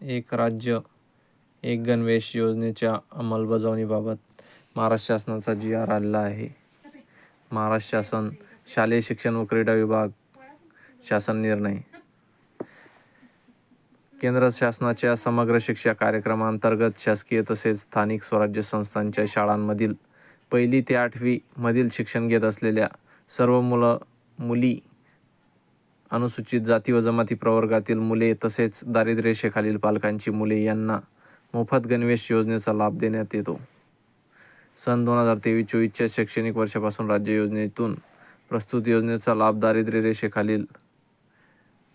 एक राज्य एक गणवेश योजनेच्या अंमलबजावणीबाबत महाराष्ट्र शासनाचा जी आर आलेला आहे. महाराष्ट्र शासन शालेय शिक्षण व क्रीडा विभाग शासन निर्णय. केंद्र शासनाच्या समग्र शिक्षा कार्यक्रमांतर्गत शासकीय तसेच स्थानिक स्वराज्य संस्थांच्या शाळांमधील पहिली ते आठवीमधील शिक्षण घेत असलेल्या सर्व मुलं मुली अनुसूचित जाती व जमाती प्रवर्गातील मुले तसेच दारिद्र्य रेषेखालील पालकांची मुले यांना मोफत गणवेश योजनेचा लाभ देण्यात येतो. सन दोन हजार तेवीस चोवीसच्या शैक्षणिक वर्षापासून राज्य योजनेतून प्रस्तुत योजनेचा लाभ दारिद्र्य रेषेखालील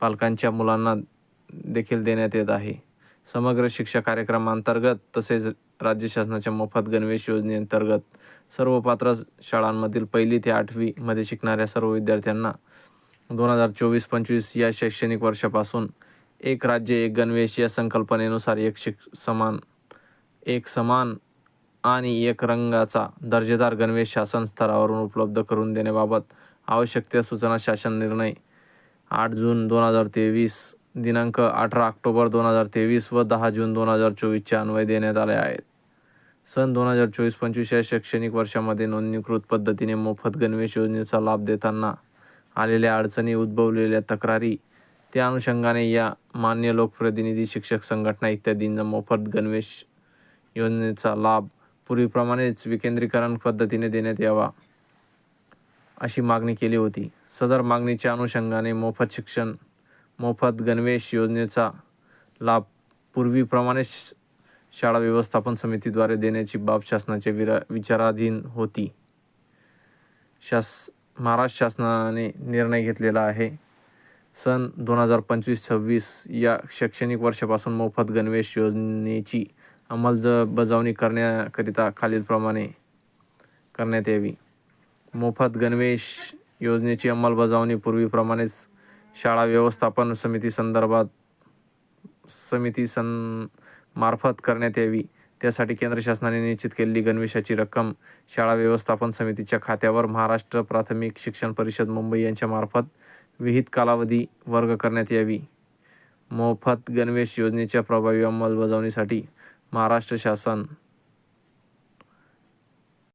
पालकांच्या मुलांना देखील देण्यात येत आहे. समग्र शिक्षा कार्यक्रमांतर्गत तसेच राज्य शासनाच्या मोफत गणवेश योजनेअंतर्गत सर्व पात्र शाळांमधील पहिली ते आठवीमध्ये शिकणाऱ्या सर्व विद्यार्थ्यांना दोन हजार चोवीस पंचवीस या शैक्षणिक वर्षापासून एक राज्य एक गणवेश या संकल्पनेनुसार एक शिक समान एक समान आणि एक रंगाचा दर्जेदार गणवेश शासन स्तरावरून उपलब्ध करून देण्याबाबत आवश्यक त्या सूचना शासन निर्णय आठ जून दोन हजार तेवीस दिनांक अठरा ऑक्टोबर दोन हजार तेवीस व दहा जून दोन हजार चोवीसच्या अन्वय देण्यात आले आहेत. सन दोन हजार चोवीस पंचवीस या शैक्षणिक वर्षामध्ये नोंदणीकृत पद्धतीने मोफत गणवेश योजनेचा लाभ देताना आलेल्या अडचणी उद्भवलेल्या तक्रारी त्या अनुषंगाने या मान्य लोकप्रतिनिधी शिक्षक संघटना इत्यादींना मोफत गणवेश योजनेचा लाभ पूर्वीप्रमाणेच विकेंद्रीकरण पद्धतीने देण्यात यावा अशी मागणी केली होती. सदर मागणीच्या अनुषंगाने मोफत शिक्षण मोफत गणवेश योजनेचा लाभ पूर्वीप्रमाणेच शाळा व्यवस्थापन समितीद्वारे देण्याची बाब शासनाच्या विरा विचाराधीन होती. शास महाराष्ट्र शासनाने निर्णय घेतलेला आहे. सन दोन हजार पंचवीस सव्वीस या शैक्षणिक वर्षापासून मोफत गणवेश योजनेची अंमलबजावणी करण्याकरिता खालीलप्रमाणे करण्यात यावी. मोफत गणवेश योजनेची अंमलबजावणी पूर्वीप्रमाणेच शाळा व्यवस्थापन समिती संदर्भात समिती सन मार्फत करण्यात यावी. त्यासाठी केंद्र शासनाने निश्चित केलेली गणवेशाची रक्कम शाळा व्यवस्थापन समितीच्या खात्यावर महाराष्ट्र प्राथमिक शिक्षण परिषद मुंबई यांच्या मार्फत विहित कालावधी वर्ग करण्यात यावी. मोफत गणवेश योजनेच्या प्रभावी अंमलबजावणीसाठी महाराष्ट्र शासन